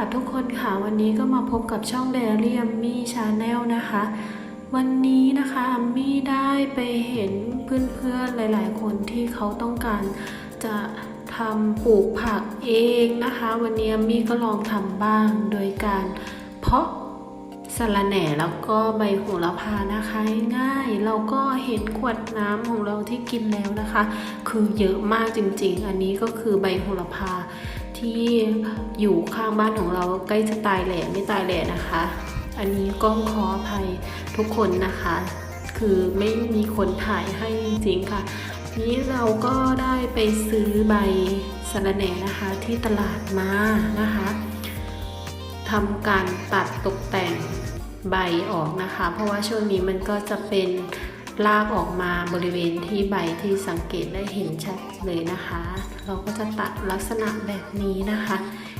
ค่ะทุกคนค่ะวันนี้ก็มาพบกับช่อง d ด i ี y อัมมี่ชาแนลนะคะ วันนี้นะคะอัมมี่ได้ไปเห็นเพื่อนๆหลายๆ คนที่เขาต้องการจะทำปลูกผักเองนะคะ วันนี้อัมมี่ก็ลองทำบ้าง โดยการเพาะสะระแหน่แล้วก็ใบโหระพานะคะง่ายเราก็เห็นขวดน้ำของเราที่กินแล้วนะคะ คือเยอะมากจริงๆ อันนี้ก็คือใบโหระพา ที่อยู่ข้างบ้านของเราใกล้จะตายแหล่ไม่ตายแหล่นะคะ อันนี้ก็ขออภัยทุกคนนะคะ คือไม่มีคนถ่ายให้จริงๆค่ะ นี้เราก็ได้ไปซื้อใบสะระแหน่นะคะที่ตลาดมานะคะทำการตัดตกแต่งใบออกนะคะ เพราะว่าช่วงนี้มันก็จะเป็น ลากออกมาบริเวณที่ใบที่สังเกตได้เห็นชัดเลยนะคะ เราก็จะตัดลักษณะแบบนี้นะคะ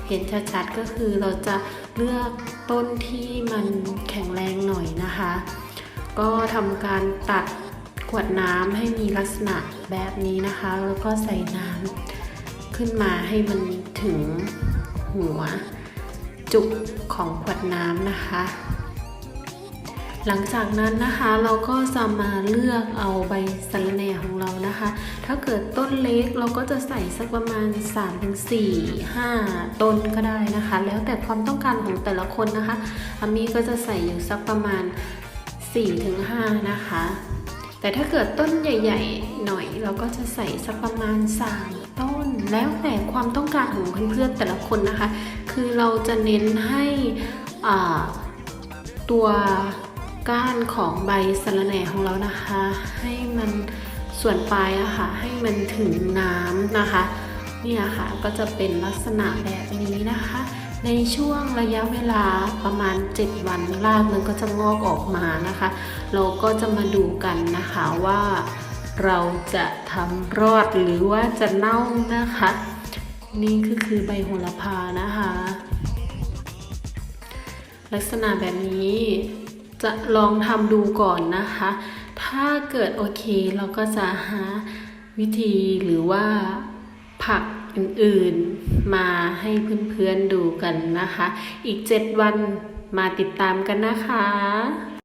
เห็นชัดๆก็คือเราจะเลือกต้นที่มันแข็งแรงหน่อยนะคะ ก็ทำการตัดขวดน้ำให้มีลักษณะแบบนี้นะคะ แล้วก็ใส่น้ำขึ้นมาให้มันถึงหัวจุกของขวดน้ำนะคะ หลังจากนั้นนะคะเราก็จะมาเลือกเอาใบสะระแหน่ของเรานะคะ ถ้าเกิดต้นเล็กเราก็จะใส่สักประมาณ 3-4 5 ต้นก็ได้นะคะ แล้วแต่ความต้องการของแต่ละคนนะคะอามี่ก็จะใส่อยู่สักประมาณ 4-5 นะคะ แต่ถ้าเกิดต้นใหญ่ ๆ หน่อย เราก็จะใส่สักประมาณ 3 ต้น แล้วแต่ความต้องการของเพื่อนๆแต่ละคนนะคะ คือเราจะเน้นให้ตัว ก้านของใบสะระแหน่ของเรานะคะ ให้มันส่วนปลายอะค่ะ ให้มันถึงน้ำนะคะเนี่ยค่ะก็จะเป็นลักษณะแบบนี้นะคะ ในช่วงระยะเวลาประมาณ 7 วันรากมันก็จะงอกออกมานะคะ เราก็จะมาดูกันนะคะว่าเราจะทำรอดหรือว่าจะเน่านะคะ นี่ก็คือใบโหระพานะคะ ลักษณะแบบนี้ จะลองทำดูก่อนนะคะ ถ้าเกิดโอเคเราก็จะหาวิธีหรือว่าผักอื่นๆมาให้เพื่อนๆดูกันนะคะ อีก 7 วันมาติดตามกันนะคะ